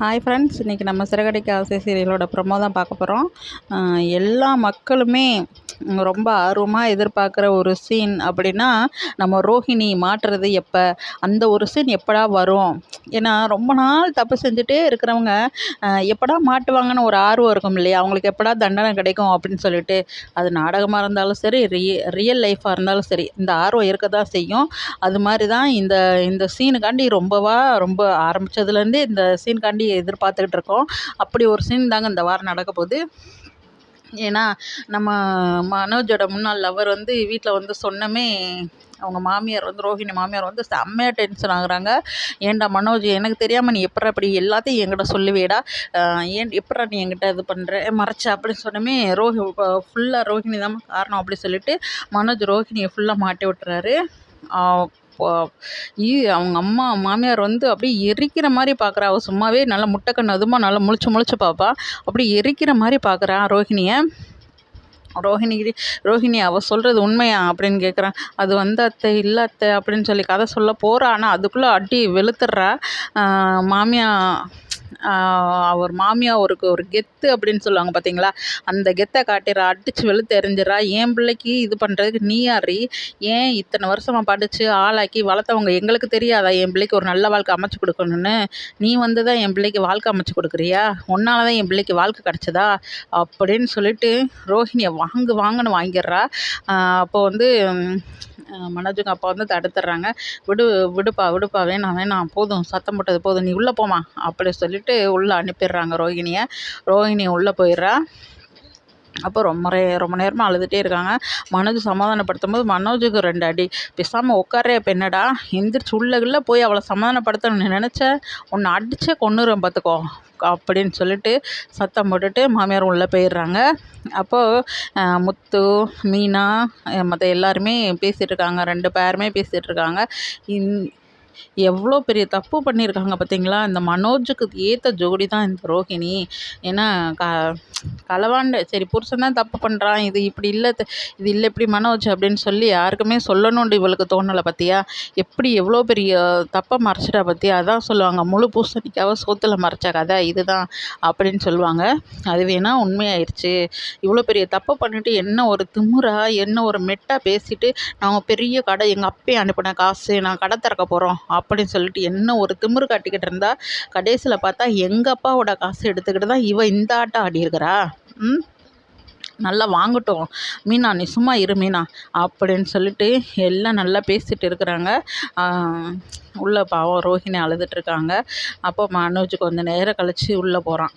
Hi friends இன்றைக்கி நம்ம சிறகடிக்க ஆசை சீரியலோட ப்ரொமோ தான் பார்க்க போகிறோம் எல்லா மக்களுமே ரொம்ப ஆர்வமாக எதிர்பார்க்குற ஒரு சீன் அப்படின்னா நம்ம ரோஹிணி மாட்டுறது எப்போ? அந்த ஒரு சீன் எப்படா வரும்? ஏன்னா ரொம்ப நாள் தப்பு செஞ்சுட்டே இருக்கிறவங்க எப்படா மாட்டுவாங்கன்னு ஒரு ஆர்வம் இருக்கும் இல்லையா? அவங்களுக்கு எப்படா தண்டனை கிடைக்கும் அப்படின்னு சொல்லிட்டு அது நாடகமாக இருந்தாலும் சரி ரிய ரியல் லைஃப்பாக இருந்தாலும் சரி இந்த ஆர்வம் இருக்க தான் செய்யும். அது மாதிரி தான் இந்த இந்த சீனுக்காண்டி ரொம்பவா ரொம்ப ஆரம்பித்ததுலேருந்தே இந்த சீனுக்காண்டி எதிர்பார்த்துக்கிட்டு இருக்கோம் அப்படி ஒரு சீன் தாங்க இந்த வாரம் நடக்க போகுது. ஏன்னா நம்ம மனோஜோட முன்னாள் லவர் வந்து வீட்டில் வந்து சொன்னமே அவங்க மாமியார் வந்து ரோஹிணி மாமியார் வந்து செம்மையாக டென்ஷன் ஆகுறாங்க. ஏன்டா மனோஜ் எனக்கு தெரியாமல் நீ எப்படா இப்படி எல்லாத்தையும் என்கிட்ட சொல்லுவேடா ஏன் எப்படா நீ என்கிட்ட இது பண்ணுற மறைச்ச அப்படின்னு சொன்னமே ரோஹி ஃபுல்லாக ரோஹிணி தான் காரணம் அப்படி சொல்லிட்டு மனோஜ் ரோஹிணியை ஃபுல்லாக மாட்டி விட்டுறாரு. ஈ அவங்க அம்மா மாமியார் வந்து அப்படியே எரிக்கிற மாதிரி பார்க்குறா அவள் சும்மாவே நல்லா முட்டைக்கண் அதுமா நல்லா முழிச்சு முழிச்சு பார்ப்பா அப்படி எரிக்கிற மாதிரி பார்க்குறா ரோஹிணியை. ரோஹிணி ரோஹிணி அவள் சொல்கிறது உண்மையா அப்படின்னு கேட்குறான் அது வந்து அத்தை இல்லை அத்தை அப்படின்னு சொல்லி கதை சொல்ல போகிறா ஆனால் அதுக்குள்ளே அடி வெளுத்துடுறா மாமியா அவர் மாமியார் ஒரு கெத்து அப்படின்னு சொல்லுவாங்க பார்த்தீங்களா அந்த கெத்தை காட்டிடுறா அடித்து வெளுத்து எறிஞ்சிட்றா. என் பிள்ளைக்கு இது பண்ணுறதுக்கு நீ யாரி? ஏன் இத்தனை வருஷமாக படித்து ஆளாக்கி வளர்த்தவங்க எங்களுக்கு தெரியாதா? என் பிள்ளைக்கு ஒரு நல்ல வாழ்க்கை அமைச்சு கொடுக்கணுன்னு நீ வந்து தான் என் பிள்ளைக்கு வாழ்க்கை அமைச்சு கொடுக்குறியா? உன்னால தான் என் பிள்ளைக்கு வாழ்க்கை கிடச்சதா? அப்படின்னு சொல்லிட்டு ரோஹிணியை வாங்கு வாங்கன்னு வாங்கிடுறா. அப்போ வந்து மனோஜுங்க அப்பா வந்து தடுத்துடுறாங்க விடு விடுப்பா விடுப்பா வேணாம் வேணாம் போதும் சத்தம் போட்டது போதும் நீ உள்ளே போம்மா அப்படி சொல்லிட்டு உள்ளே அனுப்பிடுறாங்க ரோஹிணியை. ரோஹிணி உள்ளே போயிடுறா. அப்போ ரொம்ப ரொம்ப நேரமாக அழுதுகிட்டே இருக்காங்க. மனோஜ் சமாதானப்படுத்தும் போது மனோஜுக்கு ரெண்டு அடி. பேசாமல் உட்காரே இப்போ என்னடா? எந்திரிச்சு உள்ளே போய் அவளை சமாதானப்படுத்தணும்னு நினச்ச? உன்னை அடிச்சே கொன்னுருவேன் பார்த்துக்கோ அப்படின்னு சொல்லிட்டு சத்தம் போட்டுட்டு மாமியார் உள்ளே போயிடுறாங்க. அப்போது முத்து மீனா மற்ற எல்லாருமே பேசிகிட்டு இருக்காங்க. ரெண்டு பேருமே பேசிகிட்டு இருக்காங்க. இந் எவ்வளோ பெரிய தப்பு பண்ணியிருக்காங்க பார்த்தீங்களா? இந்த மனோஜுக்கு ஏற்ற ஜோடி தான் இந்த ரோஹிணி. ஏன்னா க களவாண்ட சரி புருஷன் தான் தப்பு பண்ணுறான் இது இப்படி இல்லை இது இல்லை இப்படி மனோஜ் அப்படின்னு சொல்லி யாருக்குமே சொல்லணும்னு இவளுக்கு தோணலை பார்த்தியா எப்படி எவ்வளோ பெரிய தப்பை மறைச்சிட்டா பார்த்தியா அதான் சொல்லுவாங்க முழு பூசணிக்காக சோத்தில் மறைச்ச கதை இதுதான் அப்படின்னு சொல்லுவாங்க. அது வேணால் உண்மையாயிருச்சு. இவ்வளோ பெரிய தப்பை பண்ணிவிட்டு என்ன ஒரு திமுறா என்ன ஒரு மெட்டாக பேசிட்டு நாங்கள் பெரிய கடை எங்கள் அப்பே அனுப்பின காசு நான் கடை திறக்க போகிறோம் அப்படின்னு சொல்லிட்டு என்ன ஒரு திமிரு காட்டிக்கிட்டு இருந்தா கடைசியில் பார்த்தா எங்கள் அப்பாவோட காசு எடுத்துக்கிட்டு தான் இவன் இந்த ஆட்டம் ஆடியிருக்கிறா ம்? நல்லா வாங்கட்டும். மீனா நீ சும்மா இரு மீனா அப்படின்னு சொல்லிட்டு எல்லாம் நல்லா பேசிகிட்டு இருக்கிறாங்க. உள்ளே பாவம் ரோஹிணி அழுதுட்ருக்காங்க அப்போ மனோஜ் கொஞ்சம் நேரம் கழித்து உள்ளே போகிறான்